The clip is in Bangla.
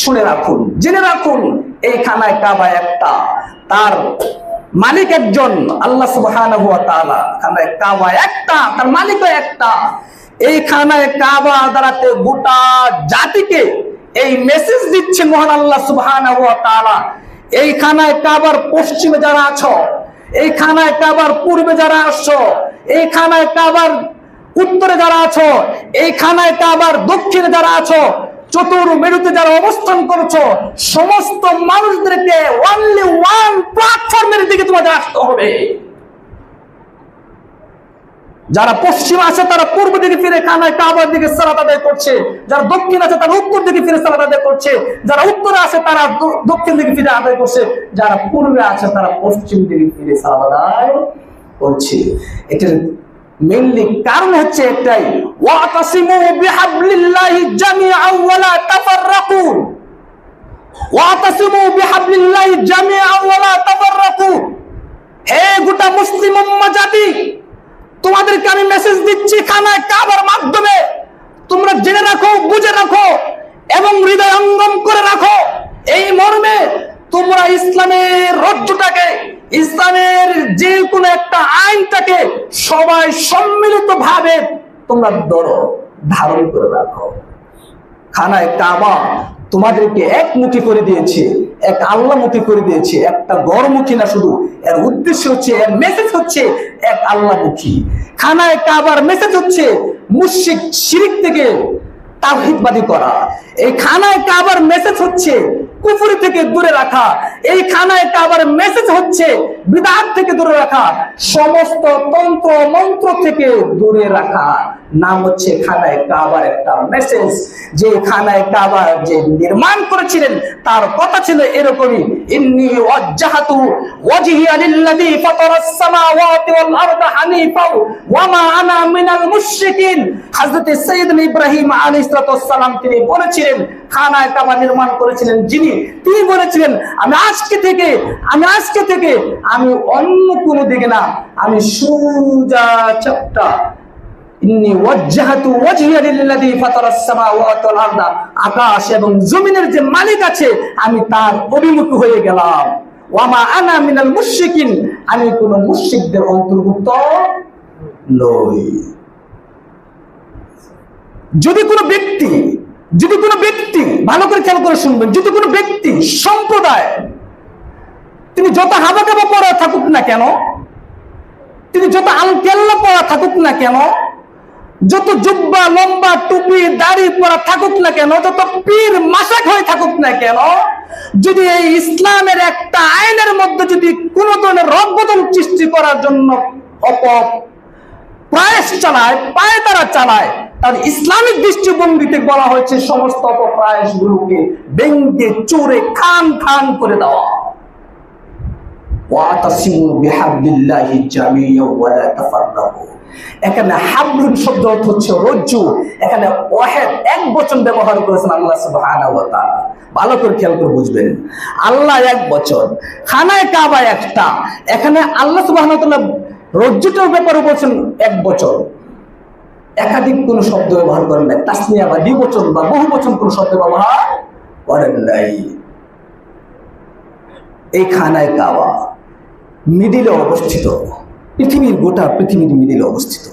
শুনে রাখুন, জেনে রাখুন এই খানায় কাবা একটা। তার মালিক একজন, আল্লাহ তাআলা। খানায় কাবা একটা, তার মালিকও একটা। এই খানায় কাবা দ্বারাতে গোটা জাতিকে এই মেসেজ দিচ্ছে মহান আল্লাহ তাআলা। এই খানায় কাবার পশ্চিমে যারা আছো এই খানায় কাবার পূর্বে যারা আসছো এই খানায় কাবার উত্তরে যারা আছো এই খানায় কাবার দক্ষিণে যারা আছো চতুর মেরুতে যারা অবস্থান করছ, সমস্ত মানুষদেরকে অনলি ওয়ান প্ল্যাটফর্মের দিকে তোমাদের আসতে হবে। যারা পশ্চিম আছে, তারা পূর্ব দিকে ফিরে খানায় কাবার দিকে সালাত আদায় করছে। যারা দক্ষিণ আছে, তারা উত্তর দিকে ফিরে সালাত আদায় করছে। যারা উত্তরে আছে, তারা দক্ষিণ দিকে ফিরে আদায় করছে। যারা পূর্বে আছে, তারা পশ্চিম দিকে ফিরে সালাত আদায় করছে। এটার মেইনলি কারণ হচ্ছে একটাই, ওয়াতাসিমু বিহাবলিল্লাহি জামিআন ওয়া লা তাফাররাকু ওয়াতাসিমু বিহাবলিল্লাহি জামিআন ওয়া লা তাফাররাকু হে গোটা মুসলিম উম্মাহ জাতি, তোমাদেরকে আমি মেসেজ দিচ্ছি খানায় কাবার মাধ্যমে। তোমরা জেনে রাখো, বুঝে রাখো এবং হৃদয় অঙ্গম করে রাখো এই মর্মে তোমরা ইসলামের রজ্জুটাকে ইসলামের যে কোনো একটা আইনটাকে সবাই সম্মিলিত ভাবে তোমরা ধরো, ধারণ করে রাখো। খানায় কাবা তোমাদেরকে একমুখী করে দিয়েছে, এক আল্লাহমুখী করে দিয়েছে, একটা গড়মুখী না শুধু, এর উদ্দেশ্য হচ্ছে, এর মেসেজ হচ্ছে এক আল্লাহমুখী। খানায় কাবার মেসেজ হচ্ছে মুশিক শিরিক থেকে তাওহীদবাদী করা। এই খানায় কাবার মেসেজ হচ্ছে কুফরি থেকে দূরে রাখা। এই খানায় কাবার মেসেজ হচ্ছে বিদাত থেকে দূরে রাখা। সমস্ত তন্ত্র মন্ত্র থেকে দূরে রাখা। নাম হচ্ছে খানায় কাবার একটা মেসেজ যে খানায় কাবার যে নির্মাণ করেছিলেন, তার কথা ছিল এরকমই। ইন্নি ওয়াজ্জাহাতু ওয়াজহিয়া লিল্লাযী ফাতারাস সামাওয়াতি ওয়াল আরদা হানিফা ওয়া মা আনা মিনাল মুশরিকিন। হযরত সাইয়েদনা ইব্রাহিম আলাইহিস সালাম তিনি বলেছিলেন খানায় কাবা নির্মাণ করেছিলেন যিনি, তিনি বলেছিলেন, আমি আজকে থেকে, আমি আজকে থেকে, আমি অন্য কোনো দিকে না, আমি সুজা চাপটা। আকাশ এবং জমিনের যে মালিক আছে, আমি তার অভিমুখী হয়ে গেলাম। আমি কোন মুশরিকদের অন্তর্ভুক্ত নই। যদি কোনো ব্যক্তি যদি কোনো ব্যক্তি ভালো করে খেয়াল করে শুনবেন, যদি কোনো ব্যক্তি সম্প্রদায়, তিনি যত হাবা কাবা পড়া থাকুক না কেন, তিনি যত আলকেল্লা পড়া থাকুক না কেন, যত জুব্বা, লম্বা, টুপি, দাড়ি পরা থাকুক না কেন, যত পীর মাসাক হয়ে থাকুক না কেন, যদি এই ইসলামের একটা আইনের মধ্যে যদি কোন ধরনের রদবদল সৃষ্টি করার জন্য অপ প্রয়াস চালায়, পায়ে তারা চালায় তার ইসলামিক দৃষ্টিভঙ্গিতে বলা হয়েছে, সমস্ত অপপ্রয়াস গুলোকে ব্যঙ্গে চোরে খান খান করে দেওয়া। এখানে এক বচন ব্যবহার করেছেন আল্লাহ ভালো খেয়াল বুঝবেন। আল্লাহ এক বচন, খানায় কাবা একটা। এখানে আল্লাহ তাআলা রজ্জুটার ব্যাপারে বলছেন এক বচন। একাধিক কোন শব্দ ব্যবহার করেন নাই। তাসনিয়া বা দ্বিবচন বা বহু বচন কোন শব্দ ব্যবহার করেন নাই। এই খানায় কাওয়া মিডিলে অবস্থিত। পৃথিবীর গোটা পৃথিবীর মিডিলে অবস্থিত।